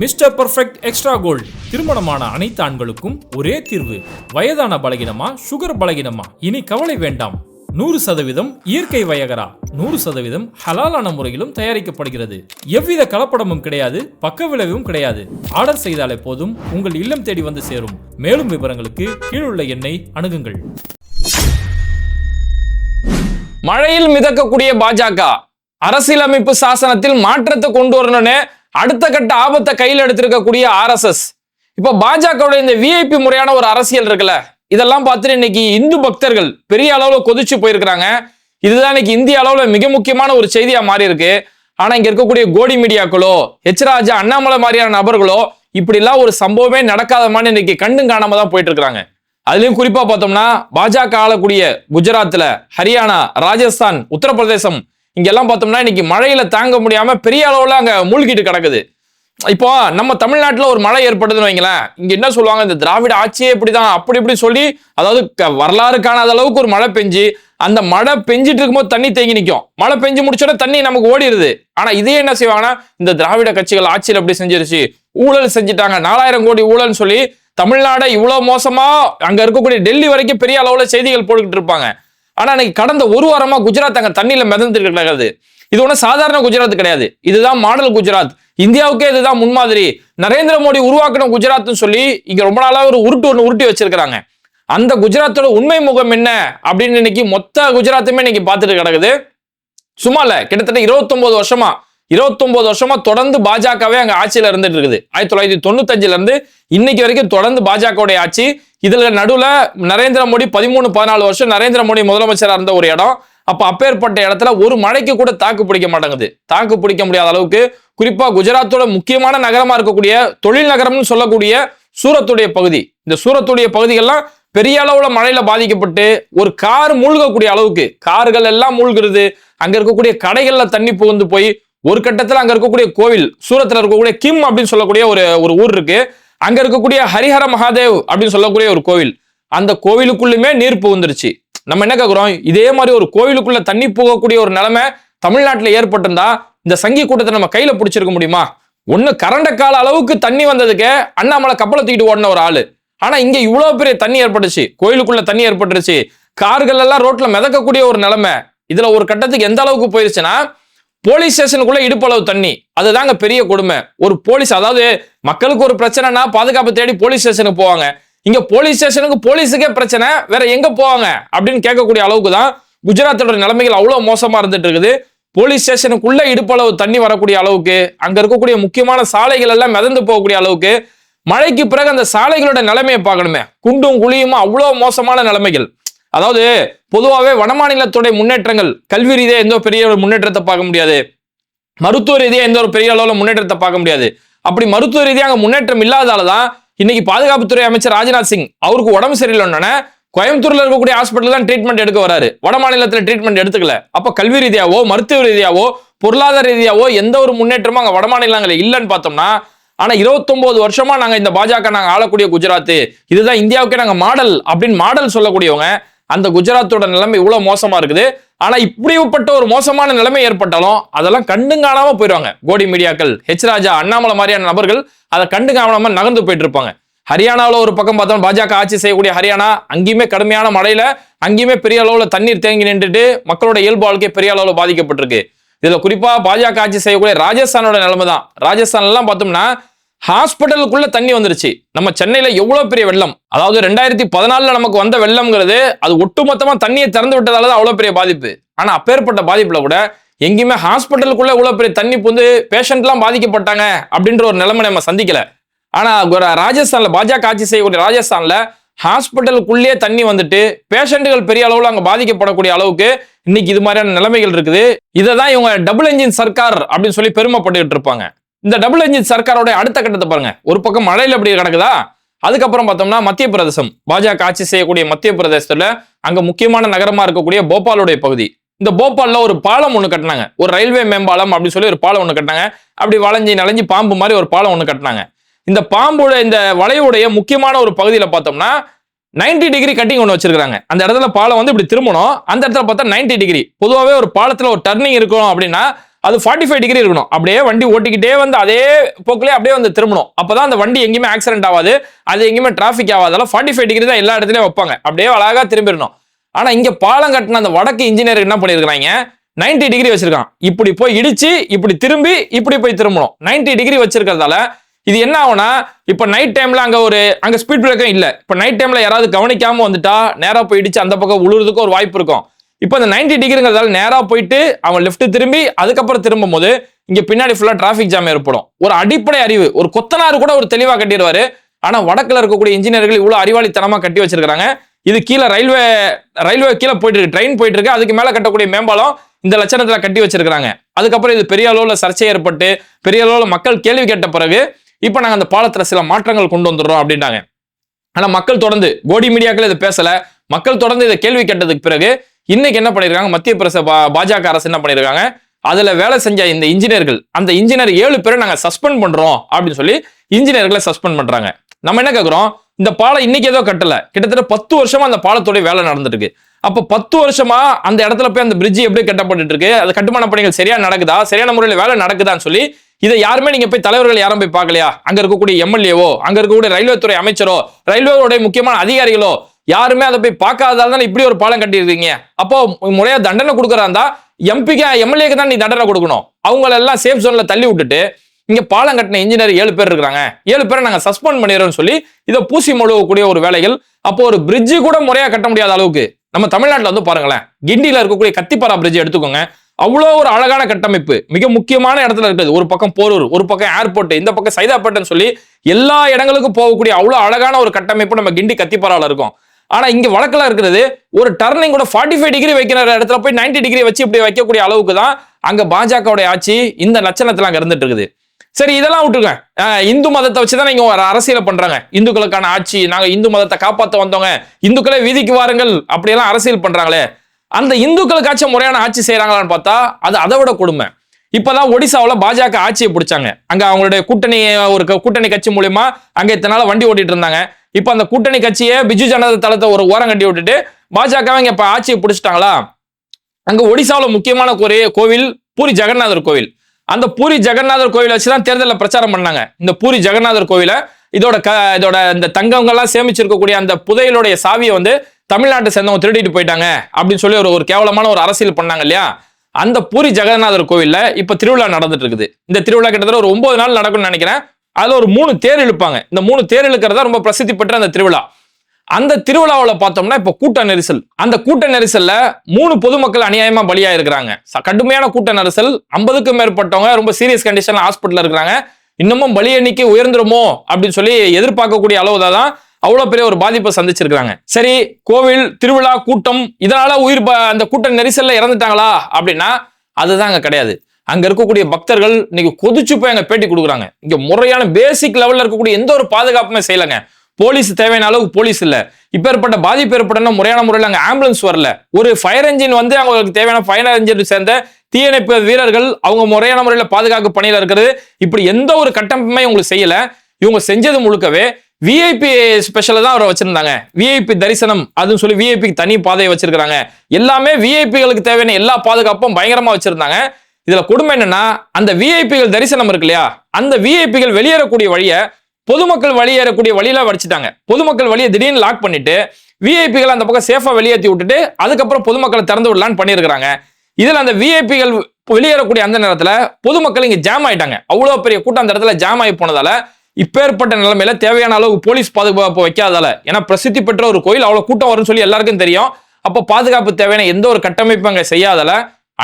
Mister perfect extra gold. திருமணமான அனைத்து ஆண்களுக்கும் ஒரே தீர்வு. வயதான பலகினமா சுகர் பலகினமா? இனி கவலை வேண்டாம். நூறு சதவீதம் இயற்கை வயகரா. நூறு சதவீதம் ஹலாலான முறையிலும் தயாரிக்கப்படுகிறது. எவ்வித கலப்படமும் கிடையாது பக்க விளைவும் கிடையாது. ஆர்டர் செய்தாலே போதும் உங்கள் இல்லம் தேடி வந்து சேரும். மேலும் விவரங்களுக்கு கீழுள்ள எண்ணை அணுகுங்கள். மழையில் மிதக்கக்கூடிய பாஜக. அரசியலமைப்பு சாசனத்தில் மாற்றத்தை கொண்டு வரணும்னு அடுத்த கட்ட ஆபத்தை கையில் எடுத்திருக்கக்கூடிய ஆர்எஸ்எஸ். இப்போ பாஜகவுடைய இந்த விஐபி முறையான ஒரு அரசியல் இருக்குல்ல இதெல்லாம் பார்த்துட்டு இன்னைக்கு இந்து பக்தர்கள் பெரிய அளவுல கொதிச்சு போயிருக்கிறாங்க. இதுதான் இன்னைக்கு இந்திய அளவுல மிக முக்கியமான ஒரு செய்தியா மாறி இருக்கு ஆனா இங்க இருக்கக்கூடிய கோடி மீடியாக்களோ ஹெச் ராஜா அண்ணாமலை மாதிரியான நபர்களோ இப்படி எல்லாம் ஒரு சம்பவமே நடக்காதமான இன்னைக்கு கண்டும் காணாம தான் போயிட்டு இருக்கிறாங்க அதுலயும் குறிப்பா பார்த்தோம்னா பாஜக ஆளக்கூடிய குஜராத்ல ஹரியானா ராஜஸ்தான் உத்தரப்பிரதேசம் இங்கெல்லாம் பார்த்தோம்னா இன்னைக்கு மழையில தாங்க முடியாம பெரிய அளவுல அங்க மூழ்கிட்டு கிடக்குது. இப்போ நம்ம தமிழ்நாட்டில் ஒரு மழை ஏற்படுதுன்னு வைங்களேன் இங்க என்ன சொல்லுவாங்க? இந்த திராவிட ஆட்சியே இப்படிதான் அப்படி இப்படி சொல்லி அதாவது க- வரலாறு காணாத அளவுக்கு ஒரு மழை பெஞ்சு அந்த மழை பெஞ்சிட்டு இருக்கும்போது தண்ணி தேங்கி நிற்கும் மழை பெஞ்சு முடிச்சோட தண்ணி நமக்கு ஓடிடுது. ஆனா இதே என்ன செய்வாங்கன்னா இந்த திராவிட கட்சிகள் ஆட்சியில் அப்படி செஞ்சிருச்சு. ஊழல் செஞ்சுட்டாங்க. நாலாயிரம் கோடி ஊழல்னு சொல்லி தமிழ்நாடை இவ்வளவு மோசமா அங்க இருக்கக்கூடிய டெல்லி வரைக்கும் பெரிய அளவுல செய்திகள் போட்டுக்கிட்டு இருப்பாங்க. ஆனா இன்னைக்கு கடந்த ஒரு வாரமா குஜராத் அங்க தண்ணியில மிதந்துட்டு கிடக்குது இது ஒன்றும் சாதாரண குஜராத் கிடையாது. இதுதான் மாடல் குஜராத். இந்தியாவுக்கே இதுதான் முன்மாதிரி. நரேந்திர மோடி உருவாக்கின குஜராத்னு சொல்லி இங்க ரொம்ப நாளா ஒரு உருட்டு ஒன்று உருட்டி வச்சிருக்கிறாங்க. அந்த குஜராத்தோட உண்மை முகம் என்ன அப்படின்னு இன்னைக்கு மொத்த குஜராத்துமே இன்னைக்கு பார்த்துட்டு கிடக்குது. சும்மா இல்ல கிட்டத்தட்ட 29 வருஷமா 29 வருஷமா தொடர்ந்து பாஜகவே அங்க ஆட்சியில இருந்துட்டு இருக்குது. ஆயிரத்தி தொள்ளாயிரத்தி தொண்ணூத்தஞ்சுல இருந்து இன்னைக்கு வரைக்கும் தொடர்ந்து பாஜகவுடைய ஆட்சி. இதுல நடுவுல நரேந்திர மோடி பதிமூணு பதினாலு வருஷம் நரேந்திர மோடி முதலமைச்சரா இருந்த ஒரு இடம். அப்ப அப்பேற்பட்ட இடத்துல ஒரு மழைக்கு கூட தாக்கு பிடிக்க மாட்டேங்குது. தாக்கு பிடிக்க முடியாத அளவுக்கு குறிப்பா குஜராத்தோட முக்கியமான நகரமா இருக்கக்கூடிய தொழில் நகரம்னு சொல்லக்கூடிய சூரத்துடைய பகுதி. இந்த சூரத்துடைய பகுதிகள்லாம் பெரிய அளவுல மழையில பாதிக்கப்பட்டு ஒரு கார் மூழ்கக்கூடிய அளவுக்கு கார்கள் எல்லாம் மூழ்கிறது அங்க இருக்கக்கூடிய கடைகள்ல தண்ணி புகுந்து போய் ஒரு கட்டத்தில் அங்க இருக்கக்கூடிய கோவில் சூரத்தில் இருக்கக்கூடிய கிம் அப்படின்னு சொல்லக்கூடிய ஒரு ஒரு ஊர் இருக்கு. அங்க இருக்கக்கூடிய ஹரிஹர மகாதேவ் அப்படின்னு சொல்லக்கூடிய ஒரு கோவில். அந்த கோவிலுக்குள்ளுமே நீர் புகுந்துருச்சு. நம்ம என்ன கேட்குறோம் இதே மாதிரி ஒரு கோவிலுக்குள்ள தண்ணி போகக்கூடிய ஒரு நிலைமை தமிழ்நாட்டில் ஏற்பட்டிருந்தா இந்த சங்கி கூட்டத்தை நம்ம கையில பிடிச்சிருக்க முடியுமா? ஒன்று கரண்ட கால அளவுக்கு தண்ணி வந்ததுக்கு அண்ணாமலை கப்பலை தூக்கிட்டு ஓடின ஒரு ஆளு. ஆனா இங்க இவ்வளவு பெரிய தண்ணி ஏற்பட்டுச்சு. கோயிலுக்குள்ள தண்ணி ஏற்பட்டுருச்சு. கார்கள் எல்லாம் ரோட்ல மிதக்கக்கூடிய ஒரு நிலைமை. இதுல ஒரு கட்டத்துக்கு எந்த அளவுக்கு போயிருச்சுன்னா போலீஸ் ஸ்டேஷனுக்குள்ள இடுப்பளவு தண்ணி. அதுதாங்க பெரிய கொடுமை. ஒரு போலீஸ் அதாவது மக்களுக்கு ஒரு பிரச்சனைனா பாதுகாப்பு தேடி போலீஸ் ஸ்டேஷனுக்கு போவாங்க. இங்க போலீஸ் ஸ்டேஷனுக்கு போலீஸுக்கே பிரச்சனை வேற எங்க போவாங்க? அப்படின்னு கேட்கக்கூடிய அளவுக்கு தான் குஜராத்தோட நிலைமைகள் அவ்வளவு மோசமா இருந்துட்டு இருக்குது. போலீஸ் ஸ்டேஷனுக்குள்ள இடுப்பளவு தண்ணி வரக்கூடிய அளவுக்கு அங்க இருக்கக்கூடிய முக்கியமான சாலைகள் எல்லாம் மிதந்து போகக்கூடிய அளவுக்கு மழைக்கு பிறகு அந்த சாலைகளோட நிலைமையை பார்க்கணுமே. குண்டும் குழியுமா அவ்வளவு மோசமான நிலைமைகள். அதாவது பொதுவாகவே வடமாநிலத்துடைய முன்னேற்றங்கள் கல்வி ரீதியாக எந்த ஒரு பெரிய ஒரு முன்னேற்றத்தை பார்க்க முடியாது. மருத்துவ ரீதியாக எந்த ஒரு பெரிய அளவில் முன்னேற்றத்தை பார்க்க முடியாது. அப்படி மருத்துவ ரீதியாக அங்கே முன்னேற்றம் இல்லாதால தான் இன்னைக்கு பாதுகாப்புத்துறை அமைச்சர் ராஜ்நாத் சிங் அவருக்கு உடம்பு சரியில்லைன்னொன்னே கோயம்புத்தூர்ல இருக்கக்கூடிய ஹாஸ்பிட்டல் தான் ட்ரீட்மெண்ட் எடுக்க வராரு. வட மாநிலத்தில் ட்ரீட்மெண்ட் எடுத்துக்கல. அப்ப கல்வி ரீதியாவோ மருத்துவ ரீதியாவோ பொருளாதார ரீதியாவோ எந்த ஒரு முன்னேற்றமும் அங்க வட மாநிலங்களில் இல்லைன்னு பார்த்தோம்னா ஆனா 29 வருஷமா நாங்க இந்த பாஜக நாங்க ஆளக்கூடிய குஜராத் இதுதான் இந்தியாவுக்கே நாங்க மாடல் அப்படின்னு மாடல் சொல்லக்கூடியவங்க அந்த குஜராத்தோட நிலைமை இவ்வளவு மோசமா இருக்குது. ஆனா இப்படிப்பட்ட ஒரு மோசமான நிலைமை ஏற்பட்டாலும் அதெல்லாம் கண்டும் காணாம போயிடுவாங்க கோடி மீடியாக்கள் ஹெச் ராஜா அண்ணாமலை மாதிரியான நபர்கள் அதை கண்டு காணாம நகர்ந்து போயிட்டு இருப்பாங்க ஹரியானாவில் ஒரு பக்கம் பார்த்தோம் பாஜக ஆட்சி செய்யக்கூடிய ஹரியானா அங்கேயுமே கடுமையான மழையில அங்கேயுமே பெரிய அளவுல தண்ணீர் தேங்கி நின்றுட்டு மக்களோட இயல்பு வாழ்க்கை பெரிய அளவுல பாதிக்கப்பட்டிருக்கு. இதுல குறிப்பா பாஜக ஆட்சி செய்யக்கூடிய ராஜஸ்தானோட நிலைமை தான் ராஜஸ்தான் எல்லாம் பார்த்தோம்னா ஹாஸ்பிட்டலுக்குள்ள தண்ணி வந்துருச்சு. நம்ம சென்னையில எவ்வளவு பெரிய வெள்ளம்? அதாவது ரெண்டாயிரத்தி பதினாலுல நமக்கு வந்த வெள்ளம்ங்கிறது அது ஒட்டுமொத்தமா தண்ணியை திறந்து விட்டதால தான் அவ்வளவு பெரிய பாதிப்பு. ஆனா அப்பேற்பட்ட பாதிப்புல கூட எங்கேயுமே ஹாஸ்பிட்டலுக்குள்ள இவ்வளவு பெரிய தண்ணி புந்து பேஷண்ட்லாம் பாதிக்கப்பட்டாங்க அப்படின்ற ஒரு நிலைமை நம்ம சந்திக்கல. ஆனா ராஜஸ்தான்ல பாஜக ஆட்சி செய்யக்கூடிய ராஜஸ்தான்ல ஹாஸ்பிட்டலுக்குள்ளேயே தண்ணி வந்துட்டு பேஷண்ட்டுகள் பெரிய அளவுல அங்க பாதிக்கப்படக்கூடிய அளவுக்கு இன்னைக்கு இது மாதிரியான நிலைமைகள் இருக்குது. இதை தான் இவங்க டபுள் என்ஜின் சர்க்கார் அப்படின்னு சொல்லி பெருமைப்பட்டுக்கிட்டு இருப்பாங்க. இந்த டபுள் இன்ஜின் சர்க்காரோட அடுத்த கட்டத்தை பாருங்க. ஒரு பக்கம் மழையில அப்படி கிடக்குதா? அதுக்கப்புறம் பார்த்தோம்னா மத்திய பிரதேசம். பாஜக ஆட்சி செய்யக்கூடிய மத்திய பிரதேசத்துல அங்க முக்கியமான நகரமா இருக்கக்கூடிய போபாலுடைய பகுதி. இந்த போபால்ல ஒரு பாலம் ஒண்ணு கட்டினாங்க. ஒரு ரயில்வே மேம்பாலம் அப்படின்னு சொல்லி ஒரு பாலம் ஒண்ணு கட்டினாங்க. அப்படி வளைஞ்சி நலைஞ்சி பாம்பு மாதிரி ஒரு பாலம் ஒண்ணு கட்டினாங்க. இந்த பாம்போட இந்த வளைவுடைய முக்கியமான ஒரு பகுதியில பார்த்தோம்னா 90 டிகிரி கட்டிங் ஒன்று வச்சிருக்காங்க அந்த இடத்துல பாலம் வந்து இப்படி திரும்பணும். அந்த இடத்துல பார்த்தா 90 டிகிரி. பொதுவாகவே ஒரு பாலத்துல ஒரு டர்னிங் இருக்கணும் அப்படின்னா அது ஃபார்ட்டி ஃபைவ் டிகிரி இருக்கணும். அப்படியே வண்டி ஓட்டிக்கிட்டே வந்து அதே போக்கிலே அப்படியே வந்து திரும்பணும். அப்போதான் அந்த வண்டி எங்கேயுமே ஆக்சிடென்ட் ஆகாது. அது எங்கேயுமே டிராஃபிக் ஆகாதால ஃபார்ட்டி ஃபைவ் டிகிரி தான் எல்லா இடத்துலையும் வைப்பாங்க. அப்படியே அழகாக திரும்பிடணும். ஆனால் இங்கே பாலம் கட்டின அந்த வடக்கு இன்ஜினியர் என்ன பண்ணிருக்காங்க 90 டிகிரி வச்சிருக்கான். இப்படி போய் இடிச்சு இப்படி திரும்பி இப்படி போய் திரும்பணும். 90 டிகிரி வச்சிருக்கிறதால இது என்ன ஆகும்னா இப்போ நைட் டைம்ல அங்கே ஒரு அங்கே ஸ்பீட் பிரேக்கும் இல்லை. இப்போ நைட் டைம்ல யாராவது கவனிக்காம வந்துட்டா நேராக போய் இடிச்சு அந்த பக்கம் உழுறதுக்கு ஒரு வாய்ப்பு இருக்கும். இப்போ இந்த 90 டிகிரிங்கிறதால நேராக போயிட்டு அவன் லெஃப்ட் திரும்பி அதுக்கப்புறம் திரும்பும் போது இங்கே பின்னாடி ஃபுல்லாக டிராஃபிக் ஜாம் ஏற்படும். ஒரு அடிப்படை அறிவு ஒரு கொத்தனார் கூட ஒரு தெளிவாக கட்டிடுவாரு. ஆனால் வடக்கில் இருக்கக்கூடிய இன்ஜினியர்கள் இவ்வளோ அறிவாளித்தனமாக கட்டி வச்சிருக்காங்க இது கீழே ரயில்வே ரயில்வே கீழே போயிட்டு இருக்கு ட்ரெயின் போயிட்டு இருக்கு அதுக்கு மேலே கட்டக்கூடிய மேம்பாலம் இந்த லட்சணத்தில் கட்டி வச்சிருக்கிறாங்க. அதுக்கப்புறம் இது பெரிய அளவில் சர்ச்சை ஏற்பட்டு பெரிய அளவில் மக்கள் கேள்வி கேட்ட பிறகு இப்போ நாங்கள் அந்த பாலத்தில் சில மாற்றங்கள் கொண்டு வந்துடுறோம் அப்படின்ட்டாங்க ஆனால் மக்கள் தொடர்ந்து கோடி மீடியாக்கள் இதை பேசலை. மக்கள் தொடர்ந்து இதை கேள்வி கேட்டதுக்கு பிறகு இன்னைக்கு என்ன பண்ணிருக்காங்க? மத்திய பிரச பா- பாஜக அரசு என்ன பண்ணிருக்காங்க? அதுல வேலை செஞ்ச இந்த இன்ஜினியர்கள் அந்த இன்ஜினியர் ஏழு பேரை நாங்க சஸ்பெண்ட் பண்றோம் அப்படின்னு சொல்லி இன்ஜினியர்களை சஸ்பெண்ட் பண்றாங்க. நம்ம என்ன கேக்குறோம்? இந்த பாலம் இன்னைக்கு ஏதோ கட்டல. கிட்டத்தட்ட பத்து வருஷமா அந்த பாலத்துடைய வேலை நடந்துட்டு இருக்கு அப்ப பத்து வருஷமா அந்த இடத்துல போய் அந்த பிரிட்ஜ் எப்படி கட்டப்பட்டு இருக்கு அது கட்டுமான பணிகள் சரியா நடக்குதா? சரியான முறையில் வேலை நடக்குதான்னு சொல்லி இதை யாருமே நீங்க போய் தலைவர்கள் யாரும் போய் பார்க்கலையா? அங்க இருக்கக்கூடிய எம்எல்ஏவோ அங்க இருக்கக்கூடிய ரயில்வே துறை அமைச்சரோ ரயில்வேவுடைய முக்கியமான அதிகாரிகளோ யாருமே அதை போய் பார்க்காததால தானே இப்படி ஒரு பாலம் கட்டியிருக்கீங்க. அப்போ முறையா தண்டனை கொடுக்குறாந்தா எம்பிக்கு எம்எல்ஏக்கு தான் நீ தண்டனை கொடுக்கணும். அவங்களெல்லாம் சேஃப் ஜோன்ல தள்ளி விட்டுட்டு இங்க பாலம் கட்டின இன்ஜினியர் ஏழு பேர் இருக்காங்க ஏழு பேரை நாங்க சஸ்பெண்ட் பண்ணிடுறோம்னு சொல்லி இதை பூசி மொழுகக்கூடிய ஒரு வேலைகள். அப்போ ஒரு பிரிட்ஜு கூட முறையா கட்ட முடியாத அளவுக்கு நம்ம தமிழ்நாட்டில் வந்து பாருங்களேன் கிண்டியில இருக்கக்கூடிய கத்திப்பாரா பிரிட்ஜ் எடுத்துக்கோங்க. அவ்வளோ ஒரு அழகான கட்டமைப்பு மிக முக்கியமான இடத்துல இருக்குது. ஒரு பக்கம் போரூர் ஒரு பக்கம் ஏர்போர்ட் இந்த பக்கம் சைதாப்பேட்டைன்னு சொல்லி எல்லா இடங்களுக்கும் போகக்கூடிய அவ்வளோ அழகான ஒரு கட்டமைப்பு நம்ம கிண்டி கத்திப்பாரால இருக்கும். ஆனா இங்க வழக்கெல்லாம் இருக்கிறது ஒரு டர்னிங் கூட ஃபார்ட்டி ஃபைவ் டிகிரி வைக்கிற இடத்துல போய் 90 டிகிரி வச்சு இப்படி வைக்கக்கூடிய அளவுக்கு தான் அங்க பாஜகவுடைய ஆட்சி இந்த லட்சணத்துல அங்க இருந்துட்டு இருக்குது. சரி இதெல்லாம் விட்டுருங்க. இந்து மதத்தை வச்சு தான் நீங்க அரசியலை பண்றாங்க. இந்துக்களுக்கான ஆட்சி நாங்க இந்து மதத்தை காப்பாற்ற வந்தவங்க இந்துக்களே வீதிக்கு வாருங்கள். அப்படியெல்லாம் அரசியல் பண்றாங்களே. அந்த இந்துக்களுக்காச்சும் முறையான ஆட்சி செய்யறாங்களான்னு பார்த்தா அது அதை விட கொடுமை. இப்பதான் ஒடிசாவில் பாஜக ஆட்சியை பிடிச்சாங்க. அங்க அவங்களுடைய கூட்டணி ஒரு க- கூட்டணி கட்சி மூலியமா அங்க இத்தனை வண்டி ஓட்டிட்டு இருந்தாங்க. இப்ப அந்த கூட்டணி கட்சியை பிஜு ஜனதா தளத்தை ஒரு ஓரம் கட்டி விட்டுட்டு பாஜக இங்க இப்ப ஆட்சியை பிடிச்சிட்டாங்களா? அங்க ஒடிசாவில் முக்கியமான ஒரு கோவில் பூரி ஜெகநாதர் கோவில். அந்த பூரி ஜெகநாதர் கோவிலை வச்சு தான் தேர்தலில் பிரச்சாரம் பண்ணாங்க. இந்த பூரி ஜெகநாதர் கோவிலை இதோட க இதோட இந்த தங்கங்கள்லாம் சேமிச்சிருக்கக்கூடிய அந்த புதையலுடைய சாவியை வந்து தமிழ்நாட்டை சேர்ந்தவங்க திருடிட்டு போயிட்டாங்க அப்படின்னு சொல்லி ஒரு ஒரு கேவலமான ஒரு அரசியல் பண்ணாங்க இல்லையா? அந்த பூரி ஜெகநாதர் கோவில்ல இப்ப திருவிழா நடந்துட்டு இருக்குது. இந்த திருவிழா கிட்டத்தட்ட ஒரு ஒன்பது நாள் நடக்கும்னு நினைக்கிறேன். அதில் ஒரு மூணு தேர் இழுப்பாங்க. இந்த மூணு தேர் இழுக்கிறதா ரொம்ப பிரசித்தி பெற்ற அந்த திருவிழா. அந்த திருவிழாவில் பார்த்தோம்னா இப்போ கூட்ட நெரிசல். அந்த கூட்ட நெரிசல்ல மூணு பொதுமக்கள் அநியாயமா பலியா இருக்கிறாங்க ச- கடுமையான கூட்ட நெரிசல். ஐம்பதுக்கும் மேற்பட்டவங்க ரொம்ப சீரியஸ் கண்டிஷன்ல ஹாஸ்பிட்டல் இருக்கிறாங்க. இன்னமும் பலி எண்ணிக்கை உயர்ந்துருமோ அப்படின்னு சொல்லி எதிர்பார்க்கக்கூடிய அளவுல தான் அவ்வளோ பெரிய ஒரு பாதிப்பை சந்திச்சிருக்காங்க சரி கோவில் திருவிழா கூட்டம் இதனால உயிர் ப- அந்த கூட்ட நெரிசல்ல இறந்துட்டாங்களா அப்படின்னா அதுதான் அங்கே கிடையாது. அங்க இருக்கக்கூடிய பக்தர்கள் இன்னைக்கு கொதிச்சு போய் அங்க பேட்டி கொடுக்குறாங்க. இங்க முறையான பேசிக் லெவல்ல இருக்கக்கூடிய எந்த ஒரு பாதுகாப்புமே செய்யலங்க. போலீஸ் தேவையான அளவுக்கு போலீஸ் இல்ல. இப்ப ஏற்பட்ட பாதிப்பு ஏற்பட்டனா முறையான முறையில் அங்க ஆம்புலன்ஸ் வரல. ஒரு ஃபயர் என்ஜின் வந்து அவங்களுக்கு தேவையான ஃபயர் என்ஜின் சேர்ந்த தீயணைப்பு வீரர்கள் அவங்க முறையான முறையில் பாதுகாப்பு பணியில இருக்கிறது. இப்படி எந்த ஒரு கட்டமைப்புமே உங்களுக்கு செய்யல. இவங்க செஞ்சது முழுக்கவே விஐபி ஸ்பெஷல தான் அவரை வச்சிருந்தாங்க. விஐபி தரிசனம் அதுன்னு சொல்லி விஐபிக்கு தனி பாதையை வச்சிருக்காங்க எல்லாமே விஐபிகளுக்கு தேவையான எல்லா பாதுகாப்பும் பயங்கரமா வச்சிருந்தாங்க. இதுல கொடுமை என்னன்னா அந்த விஐபிகள் தரிசனம் இருக்கு இல்லையா அந்த விஐபிகள் வெளியேறக்கூடிய வழியை பொதுமக்கள் வெளியேறக்கூடிய வழியில வடிச்சிட்டாங்க. பொதுமக்கள் வழியை திடீர்னு லாக் பண்ணிட்டு விஐபிகள் அந்த பக்கம் சேஃபா வெளியேற்றி விட்டுட்டு அதுக்கப்புறம் பொதுமக்களை திறந்து விடலான்னு பண்ணியிருக்கிறாங்க. இதுல அந்த விஐபிகள் வெளியேறக்கூடிய அந்த நேரத்துல பொதுமக்கள் இங்க ஜாம் ஆயிட்டாங்க. அவ்வளவு பெரிய கூட்டம் அந்த இடத்துல ஜாம் ஆகி போனதால இப்பேற்பட்ட நிலைமையில தேவையான அளவுக்கு போலீஸ் பாதுகாப்பு வைக்காதால ஏன்னா பிரசித்தி பெற்ற ஒரு கோயில் அவ்வளவு கூட்டம் வரும்னு சொல்லி எல்லாருக்கும் தெரியும். அப்போ பாதுகாப்பு தேவையான எந்த ஒரு கட்டமைப்பும் அங்க செய்யாதால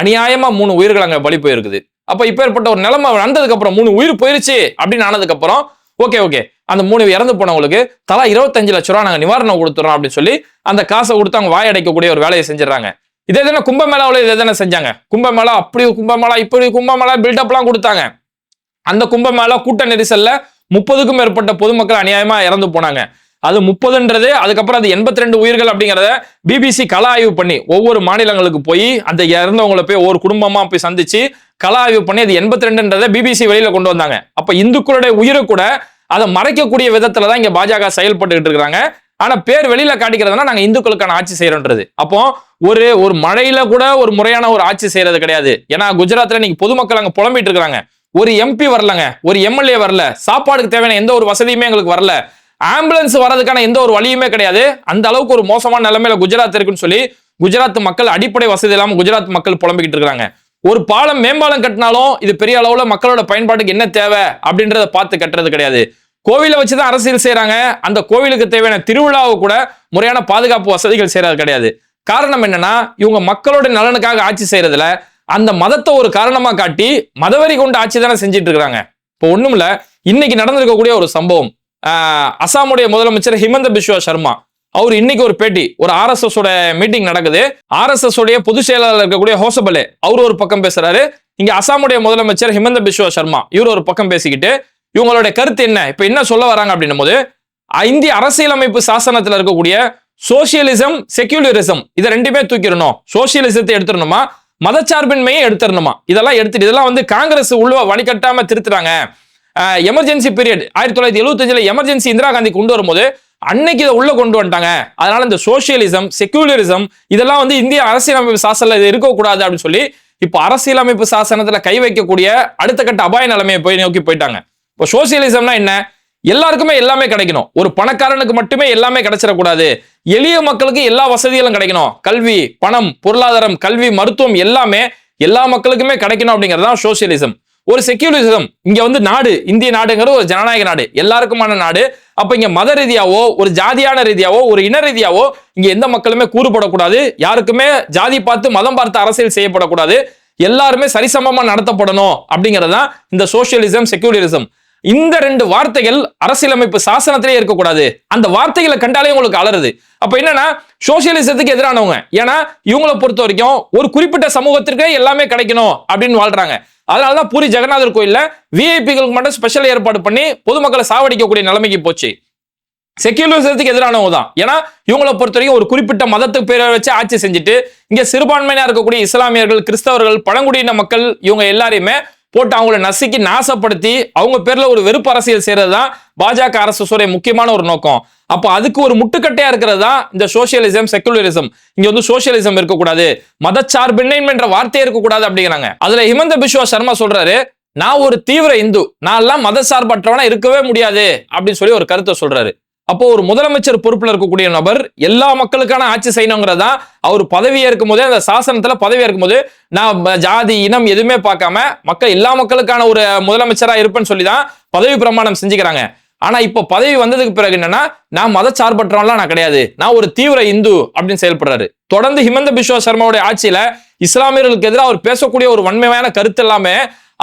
அநியாயமா மூணு உயிர்கள் அங்க பலி போயிருக்குது. அப்ப இப்பேற்பட்ட ஒரு நிலைமை நடந்ததுக்கு அப்புறம் மூணு உயிர் போயிருச்சு அப்படின்னு ஆனதுக்கு அப்புறம் ஓகே ஓகே அந்த மூணு இறந்து போனவங்களுக்கு தலா இருபத்தஞ்சு லட்ச ரூபா நாங்க நிவாரணம் கொடுத்துறோம் அப்படின்னு சொல்லி அந்த காசை கொடுத்து அவங்க வாய் அடைக்கக்கூடிய ஒரு வேலையை செஞ்சிடறாங்க. இதே தானே கும்பமேளாவில் இதே தானே செஞ்சாங்க. கும்பமேளா அப்படி கும்பமேளா இப்படி கும்பமேளா பில்டப்லாம் கொடுத்தாங்க. அந்த கும்பமேளா கூட்ட நெரிசல்ல முப்பதுக்கும் மேற்பட்ட பொதுமக்கள் அநியாயமா இறந்து போனாங்க. அது முப்பதுன்றது அதுக்கப்புறம் அது எண்பத்தி ரெண்டு உயிர்கள் அப்படிங்கிறத பிபிசி கல ஆய்வு பண்ணி ஒவ்வொரு மாநிலங்களுக்கு போய் அந்த இறந்தவங்களை போய் ஒவ்வொரு குடும்பமா போய் சந்திச்சு கல ஆய்வு பண்ணி அது எண்பத்தி ரெண்டுன்றதை பிபிசி வெளியில கொண்டு வந்தாங்க. அப்ப இந்துக்களுடைய உயிரை கூட அதை மறைக்கக்கூடிய விதத்துல தான் இங்க பாஜக செயல்பட்டுக்கிட்டு இருக்காங்க. ஆனா பேர் வெளியில காட்டிக்கிறதுனா நாங்க இந்துக்களுக்கான ஆட்சி செய்யறோன்றது அப்போ ஒரு ஒரு மழையில கூட ஒரு முறையான ஒரு ஆட்சி செய்யறது கிடையாது. ஏன்னா குஜராத்ல இன்னைக்கு பொதுமக்கள் அங்க புலம்பிட்டு இருக்காங்க. ஒரு எம்பி வரலங்க ஒரு எம்எல்ஏ வரல சாப்பாடுக்கு தேவையான எந்த ஒரு வசதியுமே எங்களுக்கு வரல. ஆம்புலன்ஸ் வரதுக்கான எந்த ஒரு வழியுமே கிடையாது. அந்த அளவுக்கு ஒரு மோசமான நிலைமையில குஜராத் இருக்குன்னு சொல்லி குஜராத் மக்கள் அடிப்படை வசதி இல்லாமல் குஜராத் மக்கள் புலம்பிக்கிட்டு இருக்காங்க. ஒரு பாலம் மேம்பாலம் கட்டினாலும் இது பெரிய அளவுல மக்களோட பயன்பாட்டுக்கு என்ன தேவை அப்படின்றத பார்த்து கட்டுறது கிடையாது. கோவிலை வச்சுதான் அரசியல் செய்கிறாங்க அந்த கோவிலுக்கு தேவையான திருவிழாவை கூட முறையான பாதுகாப்பு வசதிகள் செய்யறது கிடையாது. காரணம் என்னன்னா இவங்க மக்களோட நலனுக்காக ஆட்சி செய்யறதுல அந்த மதத்தை ஒரு காரணமா காட்டி மதவரி கொண்டு ஆட்சி தானே செஞ்சுட்டு இருக்கிறாங்க இப்போ ஒண்ணுமில்ல இன்னைக்கு நடந்திருக்கக்கூடிய ஒரு சம்பவம். அசாமுடைய முதலமைச்சர் ஹிமந்த பிஸ்வா சர்மா. அவர் இன்னைக்கு ஒரு பேட்டி ஒரு ஆர்எஸ்எஸ் உடைய மீட்டிங் நடக்குது. ஆர்எஸ்எஸ் உடைய பொதுச் செயலாளர் இருக்கக்கூடிய ஹோசபலே அவர் ஒரு பக்கம் பேசுறாரு. இங்க அசாமுடைய முதலமைச்சர் ஹிமந்த பிஸ்வா சர்மா இவர் ஒரு பக்கம் பேசிக்கிட்டு இவங்களுடைய கருத்து என்ன இப்ப என்ன சொல்ல வராங்க அப்படின்னும் போது இந்திய அரசியலமைப்பு சாசனத்துல இருக்கக்கூடிய சோசியலிசம் செக்யூலரிசம் இதை ரெண்டுமே தூக்கிடணும். சோசியலிசத்தை எடுத்துடணுமா மதச்சார்பின்மையை எடுத்துடணுமா? இதெல்லாம் எடுத்துட்டு இதெல்லாம் வந்து காங்கிரஸ் உள்ள வழிகட்டாம திருத்துறாங்க. எமர்ஜென்சி பீரியட் ஆயிரத்தி தொள்ளாயிரத்தி எழுபத்தஞ்சில் எமர்ஜென்சி இந்திரா காந்தி கொண்டு வரும்போது அன்னைக்கு இதை உள்ள கொண்டு வந்துட்டாங்க. அதனால இந்த சோசியலிசம் செக்யூலரிசம் இதெல்லாம் வந்து இந்திய அரசியலமைப்பு சாசனத்துல இது இருக்கக்கூடாது அப்படின்னு சொல்லி இப்போ அரசியலமைப்பு சாசனத்துல கை வைக்கக்கூடிய அடுத்த கட்ட அபாய நிலைமையை போய் நோக்கி போயிட்டாங்க. இப்போ சோசியலிசம்னா என்ன? எல்லாருக்குமே எல்லாமே கிடைக்கணும். ஒரு பணக்காரனுக்கு மட்டுமே எல்லாமே கிடைச்சிடக்கூடாது. எளிய மக்களுக்கு எல்லா வசதிகளும் கிடைக்கணும். கல்வி பணம் பொருளாதாரம் கல்வி மருத்துவம் எல்லாமே எல்லா மக்களுக்குமே கிடைக்கணும் அப்படிங்கிறது தான் சோசியலிசம் ஒரு செக்யூலரிசம் இங்க வந்து நாடு இந்திய நாடுங்கிறது ஒரு ஜனநாயக நாடு எல்லாருக்குமான நாடு. அப்ப இங்க மத ரீதியாவோ ஒரு ஜாதியான ரீதியாவோ ஒரு இன ரீதியாவோ இங்க எந்த மக்களுமே கூறுபடக்கூடாது. யாருக்குமே ஜாதி பார்த்து மதம் பார்த்து அரசியல் செய்யப்படக்கூடாது. எல்லாருமே சரிசமமா நடத்தப்படணும் அப்படிங்கிறது தான் இந்த சோசியலிசம் செக்யூலரிசம் இந்த ரெண்டு வார்த்தைகள் அரசியலமைப்பு சாசனத்திலே இருக்கக்கூடாது. அந்த வார்த்தைகளை கண்டாலே உங்களுக்கு அலருது அப்ப என்னன்னா சோசியலிசத்துக்கு எதிரானவங்க. ஏன்னா இவங்களை பொறுத்த வரைக்கும் ஒரு குறிப்பிட்ட சமூகத்திற்கே எல்லாமே கிடைக்கணும் அப்படின்னு வாழ்றாங்க. அதனாலதான் பூரி ஜெகநாதர் கோயில்ல விஐபிகளுக்கு மட்டும் ஸ்பெஷல் ஏற்பாடு பண்ணி பொதுமக்களை சாவடிக்கக்கூடிய நிலைமைக்கு போச்சு. செக்யூலரிசத்துக்கு எதிரானவங்க தான். ஏன்னா இவங்களை பொறுத்த வரைக்கும் ஒரு குறிப்பிட்ட மதத்துக்கு பேரை வச்சு ஆட்சி செஞ்சுட்டு இங்க சிறுபான்மையினா இருக்கக்கூடிய இஸ்லாமியர்கள் கிறிஸ்தவர்கள் பழங்குடியின மக்கள் இவங்க எல்லாரையுமே போட்டு அவங்கள நசுக்கி நாசப்படுத்தி அவங்க பேர்ல ஒரு வெறுப்பு அரசியல் செய்யறது தான் பாஜக அரசுடைய முக்கியமான ஒரு நோக்கம். அப்ப அதுக்கு ஒரு முட்டுக்கட்டையா இருக்கிறது தான் இந்த சோசியலிசம் செக்குலரிசம். இங்க வந்து சோசியலிசம் இருக்கக்கூடாது. மதச்சார்பின்மைன்ற வார்த்தையே இருக்கக்கூடாது அப்படிங்கிறாங்க. அதுல ஹிமந்த பிஸ்வா சர்மா சொல்றாரு நான் ஒரு தீவிர இந்து. நான் எல்லாம் மதசார்பற்றவனா இருக்கவே முடியாது. அப்படின்னு சொல்லி ஒரு கருத்தை சொல்றாரு. அப்போ ஒரு முதலமைச்சர் பொறுப்புல இருக்கக்கூடிய நபர் எல்லா மக்களுக்கான ஆட்சி செய்யணுங்கிறதா அவர் பதவியே இருக்கும் போதே அந்த சாசனத்துல பதவியா இருக்கும் போது நான் ஜாதி இனம் எதுவுமே பார்க்காம மக்கள் எல்லா மக்களுக்கான ஒரு முதலமைச்சரா இருப்பேன்னு சொல்லி தான் பதவி பிரமாணம் செஞ்சுக்கிறாங்க. ஆனா இப்போ பதவி வந்ததுக்கு பிறகு என்னன்னா நான் மதச்சார்பற்றவன்லாம் நான் கிடையாது. நான் ஒரு தீவிர இந்து அப்படின்னு செயல்படுறாரு. தொடர்ந்து ஹிமந்த பிஸ்வா சர்மாவுடைய ஆட்சியில இஸ்லாமியர்களுக்கு எதிராக அவர் பேசக்கூடிய ஒரு வன்மையான கருத்து எல்லாமே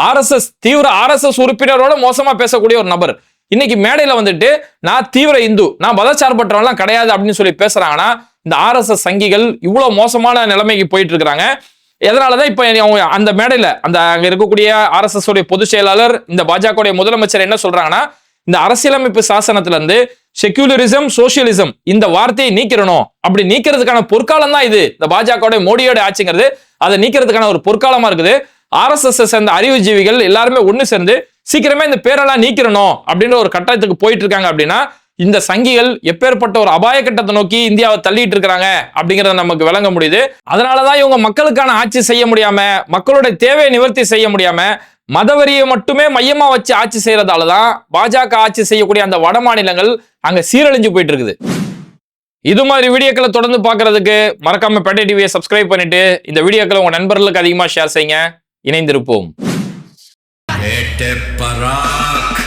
ஆர்எஸ்எஸ் தீவிர ஆர்எஸ்எஸ் உறுப்பினரோட மோசமா பேசக்கூடிய ஒரு நபர். இன்னைக்கு மேடையில வந்துட்டு நான் தீவிர இந்து நான் மதச்சார்பற்றவெல்லாம் கிடையாது அப்படின்னு சொல்லி பேசுறாங்கன்னா இந்த ஆர்எஸ்எஸ் சங்கிகள் இவ்வளவு மோசமான நிலைமைக்கு போயிட்டு இருக்கிறாங்க எதனாலதான் இப்ப அவங்க அந்த மேடையில அந்த அங்க இருக்கக்கூடிய ஆர்எஸ்எஸ் உடைய பொதுச் செயலாளர் இந்த பாஜக முதலமைச்சர் என்ன சொல்றாங்கன்னா இந்த அரசியலமைப்பு சாசனத்துல இருந்து செக்யூலரிசம் சோசியலிசம் இந்த வார்த்தையை நீக்கிறணும் அப்படி நீக்கிறதுக்கான பொற்காலம் தான் இது. இந்த பாஜக மோடியோட ஆட்சிங்கிறது அதை நீக்கிறதுக்கான ஒரு பொற்காலமா இருக்குது. ஆர்எஸ்எஸ் சேர்ந்த அறிவுஜீவிகள் எல்லாருமே ஒண்ணு சேர்ந்து சீக்கிரமே இந்த பேரெல்லாம் நீக்கிறணும் அப்படின்ற ஒரு கட்டாயத்துக்கு போயிட்டு இருக்காங்க அப்படின்னா இந்த சங்கிகள் எப்பேற்பட்ட ஒரு அபாய கட்டத்தை நோக்கி இந்தியாவை தள்ளிட்டு இருக்கிறாங்க அப்படிங்கறத நமக்கு விளங்க முடியுது. அதனாலதான் இவங்க மக்களுக்கான ஆட்சி செய்ய முடியாம மக்களுடைய தேவையை நிவர்த்தி செய்ய முடியாம மதவரியை மட்டுமே மையமா வச்சு ஆட்சி செய்யறதால தான் பாஜக ஆட்சி செய்யக்கூடிய அந்த வட மாநிலங்கள் அங்க சீரழிஞ்சு போயிட்டு இருக்குது இது மாதிரி வீடியோக்களை தொடர்ந்து பாக்குறதுக்கு மறக்காம பேட்டை டிவியை சப்ஸ்கிரைப் பண்ணிட்டு இந்த வீடியோக்களை உங்க நண்பர்களுக்கு அதிகமா ஷேர் செய்யுங்க. இணைந்திருப்போம். ഏറ്റപ്പറാക്ക്